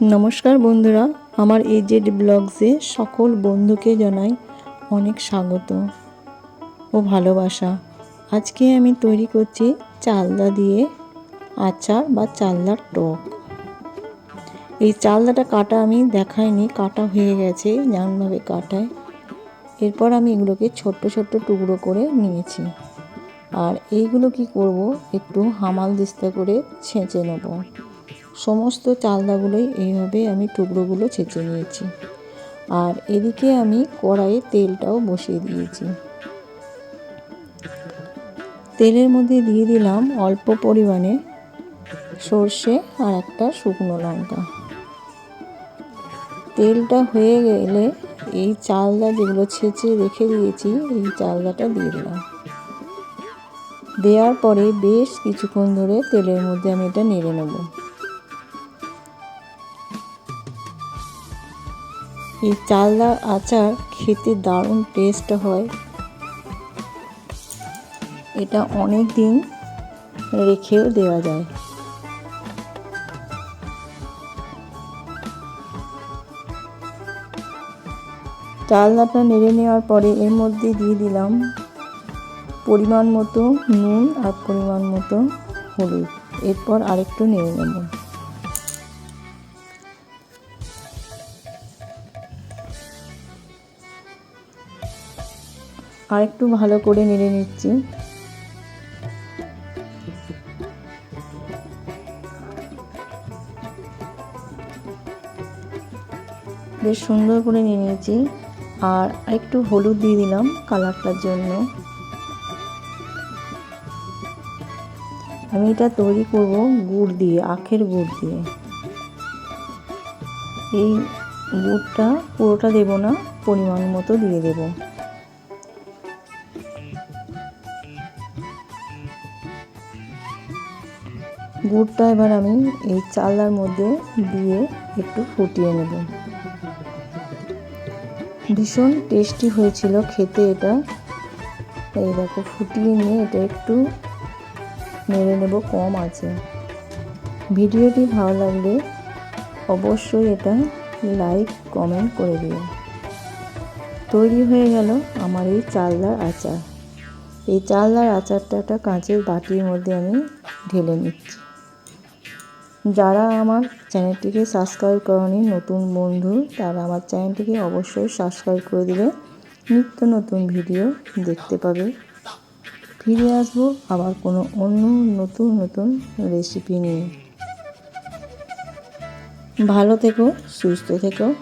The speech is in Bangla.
নমস্কার বন্ধুরা, আমার এজেড ব্লগসে সকল বন্ধুকে জানাই অনেক স্বাগত ও ভালোবাসা। আজকে আমি তৈরি করছি চালদা দিয়ে আচার বা চালদার টক। এই চালদাটা কাটা আমি দেখাইনি, কাটা হয়ে গেছে যেমনভাবে কাটায়। এরপর আমি এগুলোকে ছোট্ট ছোট্ট টুকরো করে নিয়েছি। আর এইগুলো কি করব, একটু হামাল দিস্তা করে ছেঁচে নেব। সমস্ত চালদাগুলোই এইভাবে আমি টুকরোগুলো ছেঁচে নিয়েছি। আর এদিকে আমি কড়াইয়ে তেলটাও বসিয়ে দিয়েছি। তেলের মধ্যে দিয়ে দিলাম অল্প পরিমাণে সর্ষে আর একটা শুকনো লঙ্কা। তেলটা হয়ে গেলে এই চালদা যেগুলো ছেঁচে রেখে দিয়েছি, এই চালদাটা দিয়ে দিলাম। দেওয়ার পরে বেশ কিছুক্ষণ ধরে তেলের মধ্যে আমি এটা নেড়ে নেব। এই চালদার আচার খেতে দারুণ টেস্ট হয়। এটা অনেক দিন রেখেও দেওয়া যায়। চালনাটা নেড়ে নেওয়ার পরে এর মধ্যে দিয়ে দিলাম পরিমাণ মতো নুন আর পরিমাণ মতো হলুদ। এরপর আরেকটু নেড়ে নেব। আর একটু ভালো করে নেড়ে নিচ্ছি। বেশ সুন্দর করে নিয়ে নিয়েছি। আর একটু হলুদ দিয়ে দিলাম কালারটার জন্য। আমি এটা তৈরি করব গুড় দিয়ে, আখের গুড় দিয়ে। এই গুড়টা পুরোটা দেব না, পরিমাণ মতো দিয়ে দেবো। গুড়টা এবার আমি এই চালার মধ্যে দিয়ে একটু ফুটিয়ে নেব। ভীষণ টেস্টি হয়েছিল খেতে এটা। এই দেখো, ফুটিয়ে নিয়ে এটা একটু নেড়ে নেব, কম আছে। ভিডিওটি ভালো লাগলে অবশ্যই এটা লাইক, কমেন্ট করে দিও। তৈরি হয়ে গেল আমার এই চালদার আচার। এই চালদার আচারটা একটা কাঁচের বাটির মধ্যে আমি ঢেলে নিচ্ছি। যারা আমার চ্যানেলটিকে সাবস্ক্রাইব করেনি, নতুন বন্ধু, তারা আমার চ্যানেলটিকে অবশ্যই সাবস্ক্রাইব করে দিলে নিত্য নতুন ভিডিও দেখতে পাবে। ফিরে আসব আবার কোনো অন্য নতুন নতুন রেসিপি নিয়ে। ভালো থেকো, সুস্থ থেকো।